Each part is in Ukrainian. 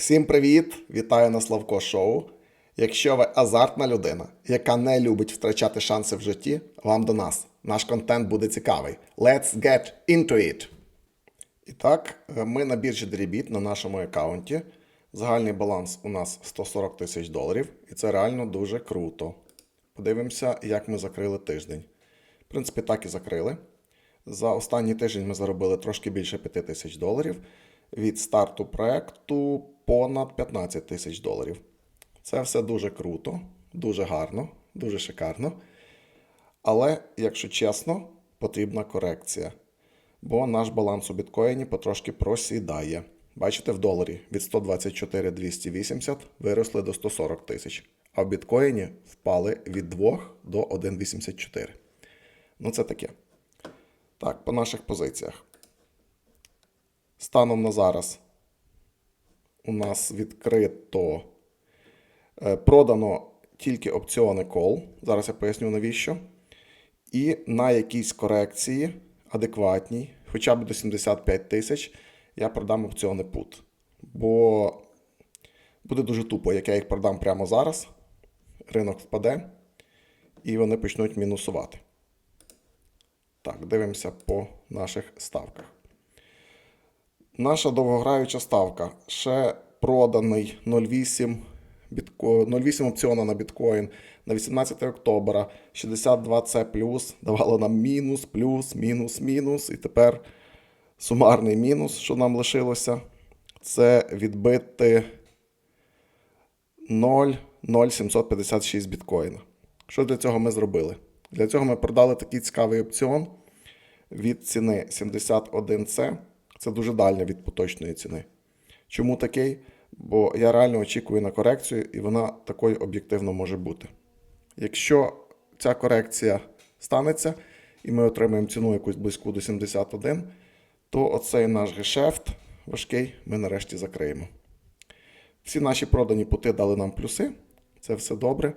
Всім привіт! Вітаю на Славко Шоу. Якщо ви азартна людина, яка не любить втрачати шанси в житті, вам до нас. Наш контент буде цікавий. Let's get into it! І так, е, ми на біржі Deribit на нашому аккаунті. Загальний баланс у нас 140 тисяч доларів, і це реально дуже круто. Подивимося, як ми закрили тиждень. В принципі, так і закрили. За останній тиждень ми заробили трошки більше 5 тисяч доларів. Від старту проекту понад 15 тисяч доларів. Це все дуже круто, дуже гарно, дуже шикарно. Але, якщо чесно, потрібна корекція. Бо наш баланс у біткоїні потрошки просідає. Бачите, в доларі від 124 280 виросли до 140 тисяч, а в біткоїні впали від 2 до 1,84. Ну, це таке. Так, по наших позиціях. Станом на зараз у нас відкрито е, продано тільки опціони кол. Зараз я поясню навіщо. І на якійсь корекції адекватній, хоча б до 75 тисяч, я продам опціони put. Бо буде дуже тупо, як я їх продам прямо зараз. Ринок впаде, і вони почнуть мінусувати. Так, дивимося по наших ставках. Наша довгограюча ставка. Ще проданий 0,8 бітко... 0,8 опціона на біткоін на 18 октября 62C давало нам мінус, плюс, мінус, мінус. І тепер сумарний мінус, що нам лишилося, це відбити 0,0756 біткоїна. Що для цього ми зробили? Для цього ми продали такий цікавий опціон від ціни 71C. Це дуже дальня від поточної ціни. Чому такий? Бо я реально очікую на корекцію, і вона такою об'єктивно може бути. Якщо ця корекція станеться, і ми отримаємо ціну якусь близьку до 71, то оцей наш гешефт важкий ми нарешті закриємо. Всі наші продані пути дали нам плюси, це все добре.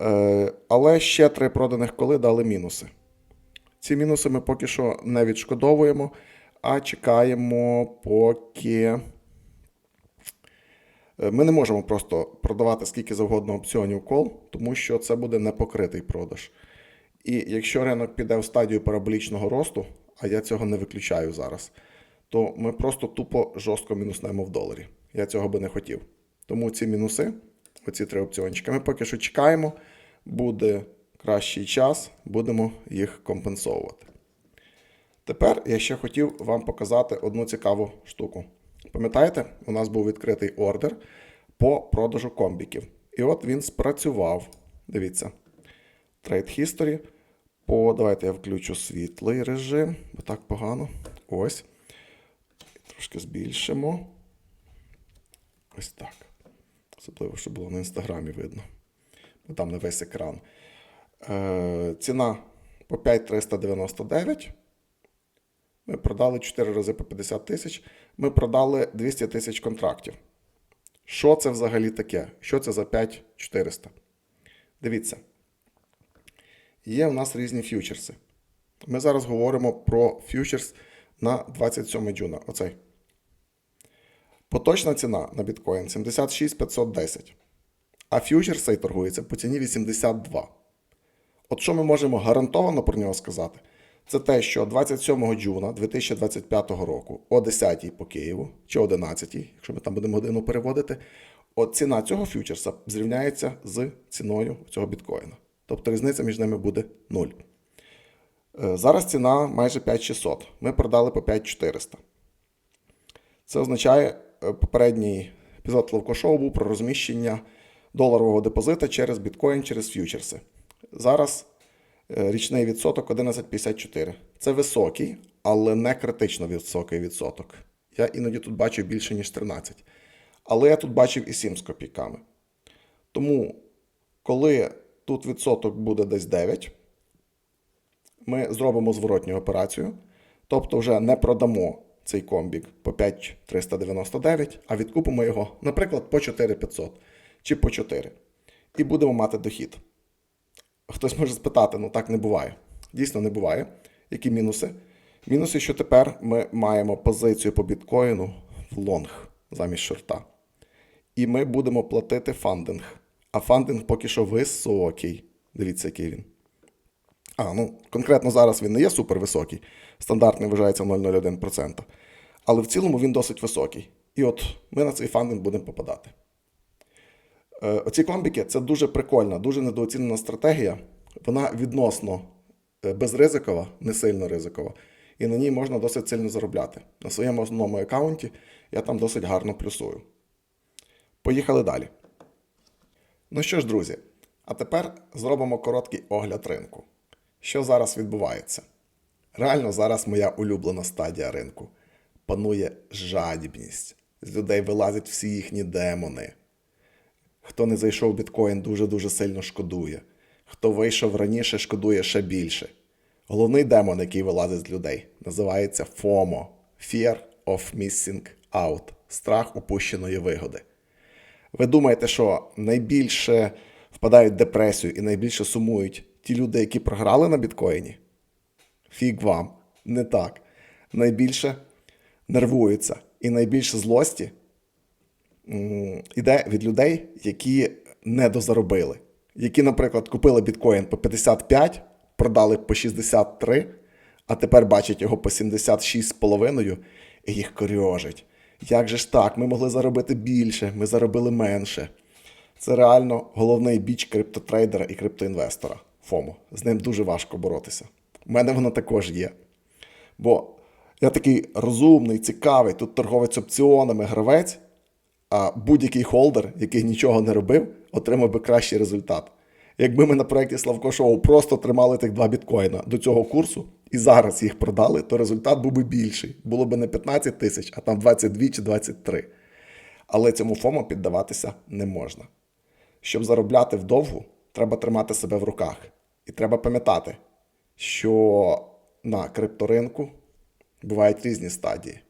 Е, Але ще три проданих коли дали мінуси. Ці мінуси ми поки що не відшкодовуємо, а чекаємо, поки. Е, Ми не можемо просто продавати скільки завгодно опціонів кол, тому що це буде непокритий продаж. І якщо ринок піде в стадію параболічного росту, а я цього не виключаю зараз, то ми просто тупо жорстко мінуснемо в доларі. Я цього би не хотів. Тому ці мінуси, оці три опціончики, ми поки що чекаємо. Буде кращий час, будемо їх компенсовувати. Тепер я ще хотів вам показати одну цікаву штуку. Пам'ятаєте, у нас був відкритий ордер по продажу комбіків. І от він спрацював. Дивіться. Trade History. По, давайте я включу світлий режим, бо так погано. Ось. Трошки збільшимо. Ось так. Особливо, щоб було на інстаграмі видно. Бо там не весь екран. Е, ціна по 5399. Ми продали 4 рази по 50 тисяч. Ми продали 200 тисяч контрактів. Що це взагалі таке? Що це за 5400? Дивіться. Є у нас різні фьючерси. Ми зараз говоримо про фьючерс на 27 джуна. Оцей. Поточна ціна на біткоін 76 510. А фьючерс цей торгується по ціні 82. От що ми можемо гарантовано про нього сказати? Це те, що 27 джуна 2025 року о 10 по Києву чи 11, якщо ми там будемо годину переводити, от ціна цього фьючерса зрівняється з ціною цього біткоїна. Тобто різниця між ними буде 0. Е, Зараз ціна майже 5600. Ми продали по 5400. Це означає, е, попередній епізод Ловкошоу був про розміщення доларового депозита через біткоін, через фьючерси. Зараз річний відсоток 11,54. Це високий, але не критично високий відсоток. Я іноді тут бачу більше, ніж 13. Але я тут бачив і 7 з копійками. Тому, коли тут відсоток буде десь 9, ми зробимо зворотню операцію. Тобто вже не продамо цей комбік по 5399, а відкупимо його, наприклад, по 4500 чи по 4. І будемо мати дохід. Хтось може спитати, ну так не буває. Дійсно не буває. Які мінуси? Мінуси, що тепер ми маємо позицію по біткоїну в лонг замість шорта. І ми будемо платити фандинг. А фандинг поки що високий. Дивіться, який він. А, ну, конкретно зараз він не є супервисокий. Стандартний вважається 0,01%. Але в цілому він досить високий. І от ми на цей фандинг будемо попадати. Е, Оці комбіки це дуже прикольна, дуже недооцінена стратегія. Вона відносно е, безризикова, не сильно ризикова. І на ній можна досить сильно заробляти. На своєму основному аккаунті я там досить гарно плюсую. Поїхали далі. Ну що ж, друзі, а тепер зробимо короткий огляд ринку. Що зараз відбувається? Реально зараз моя улюблена стадія ринку. Панує жадібність. З людей вилазять всі їхні демони. Хто не зайшов біткоін, дуже-дуже сильно шкодує. Хто вийшов раніше, шкодує ще більше. Головний демон, який вилазить з людей, називається FOMO Fear of Missing Out страх упущеної вигоди. Ви думаєте, що найбільше впадають в депресію і найбільше сумують ті люди, які програли на біткоїні? Фіг вам, не так. Найбільше нервуються і найбільше злості іде від людей, які не дозаробили. Які, наприклад, купили біткоін по 55, продали по 63, а тепер бачать його по 76,5 і їх корьожить. Як же ж так? Ми могли заробити більше, ми заробили менше. Це реально головний біч криптотрейдера і криптоінвестора. ФОМО. З ним дуже важко боротися. У мене воно також є. Бо я такий розумний, цікавий, тут торговець опціонами, гравець, а будь-який холдер, який нічого не робив, отримав би кращий результат. Якби ми на проєкті Славко Шоу просто тримали тих два біткоїна до цього курсу і зараз їх продали, то результат був би більший. Було б не 15 тисяч, а там 22 чи 23. Але цьому ФОМО піддаватися не можна. Щоб заробляти вдовгу, треба тримати себе в руках. І треба пам'ятати, що на крипторинку бувають різні стадії.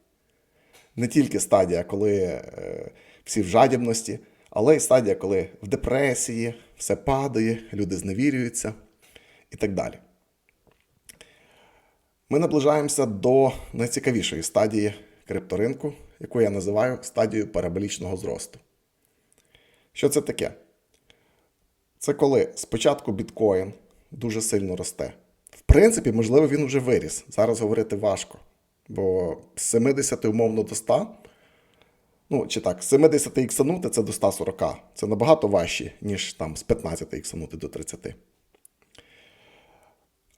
Не тільки стадія, коли е, всі в жадібності, але й стадія, коли в депресії, все падає, люди зневірюються і так далі. Ми наближаємося до найцікавішої стадії крипторинку, яку я називаю стадією параболічного зросту. Що це таке? Це коли спочатку біткоін дуже сильно росте. В принципі, можливо, він вже виріс. Зараз говорити важко. Бо з 70 умовно до 100, ну чи так, з 70 іксанути це до 140. Це набагато важче, ніж там з 15 іксанути до 30.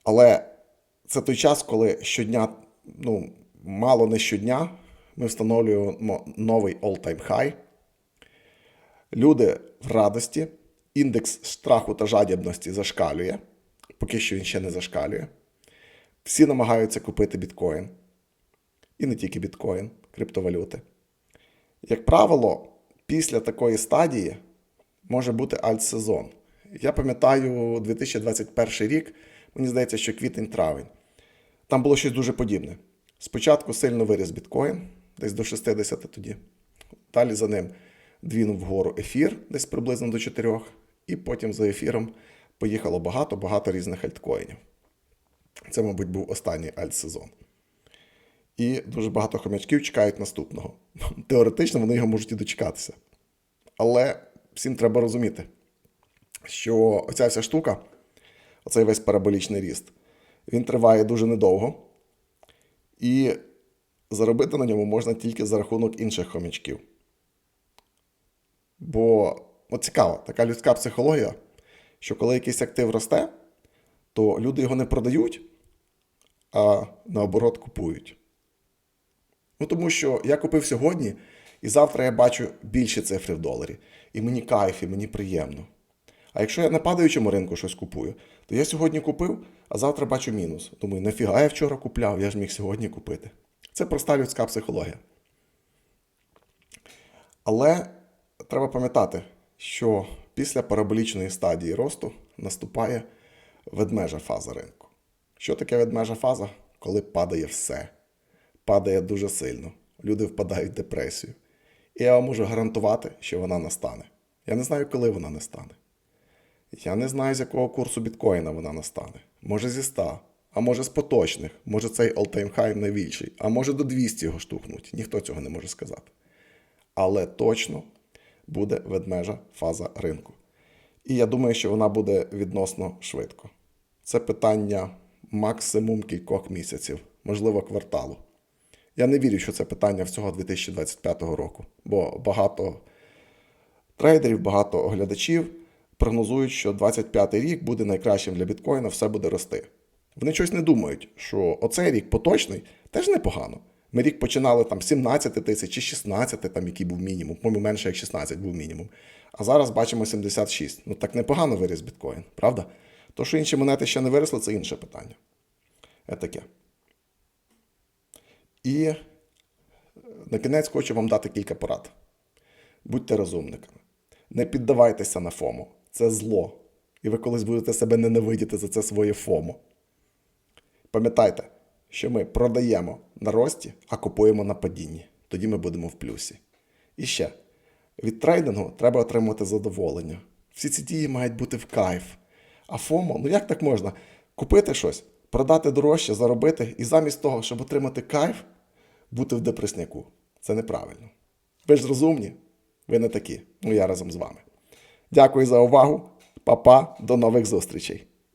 Але це той час, коли щодня, ну, мало не щодня, ми встановлюємо новий all-time high. Люди в радості, індекс страху та жадібності зашкалює, поки що він ще не зашкалює. Всі намагаються купити біткоін. І не тільки біткоін, криптовалюти. Як правило, після такої стадії може бути альтсезон. Я пам'ятаю 2021 рік, мені здається, що квітень-травень. Там було щось дуже подібне. Спочатку сильно виріс біткоін, десь до 60 тоді. Далі за ним двінув вгору ефір, десь приблизно до 4, і потім за ефіром поїхало багато-багато різних альткоїнів. Це, мабуть, був останній альтсезон. І дуже багато хомячків чекають наступного. Теоретично вони його можуть і дочекатися. Але всім треба розуміти, що оця вся штука, оцей весь параболічний ріст, він триває дуже недовго. І заробити на ньому можна тільки за рахунок інших хомячків. Бо от цікаво, така людська психологія, що коли якийсь актив росте, то люди його не продають, а наоборот купують. Ну, тому що я купив сьогодні, і завтра я бачу більші цифри в доларі. І мені кайф, і мені приємно. А якщо я на падаючому ринку щось купую, то я сьогодні купив, а завтра бачу мінус. Думаю, нафіга я вчора купляв, я ж міг сьогодні купити. Це проста людська психологія. Але треба пам'ятати, що після параболічної стадії росту наступає ведмежа фаза ринку. Що таке ведмежа фаза? Коли падає все падає дуже сильно. Люди впадають в депресію. І я вам можу гарантувати, що вона настане. Я не знаю, коли вона настане. Я не знаю, з якого курсу біткоїна вона настане. Може зі 100, а може з поточних, може цей all-time high найбільший, а може до 200 його штукнуть. Ніхто цього не може сказати. Але точно буде ведмежа фаза ринку. І я думаю, що вона буде відносно швидко. Це питання максимум кількох місяців, можливо, кварталу. Я не вірю, що це питання всього 2025 року, бо багато трейдерів, багато оглядачів прогнозують, що 25 рік буде найкращим для біткоїна, все буде рости. Вони щось не думають, що оцей рік поточний теж непогано. Ми рік починали там 17 тисяч чи 16, там який був мінімум, по менше як 16 був мінімум. А зараз бачимо 76. Ну так непогано виріс біткоін, правда? То, що інші монети ще не виросли, це інше питання. Е таке. І на кінець хочу вам дати кілька порад. Будьте розумниками. Не піддавайтеся на ФОМО. Це зло. І ви колись будете себе ненавидіти за це своє ФОМО. Пам'ятайте, що ми продаємо на рості, а купуємо на падінні. Тоді ми будемо в плюсі. І ще, від трейдингу треба отримувати задоволення. Всі ці дії мають бути в кайф. А ФОМО, ну як так можна? Купити щось, продати дорожче, заробити, і замість того, щоб отримати кайф, бути в депресняку. Це неправильно. Ви ж розумні, ви не такі. Ну я разом з вами. Дякую за увагу. Па-па, до нових зустрічей.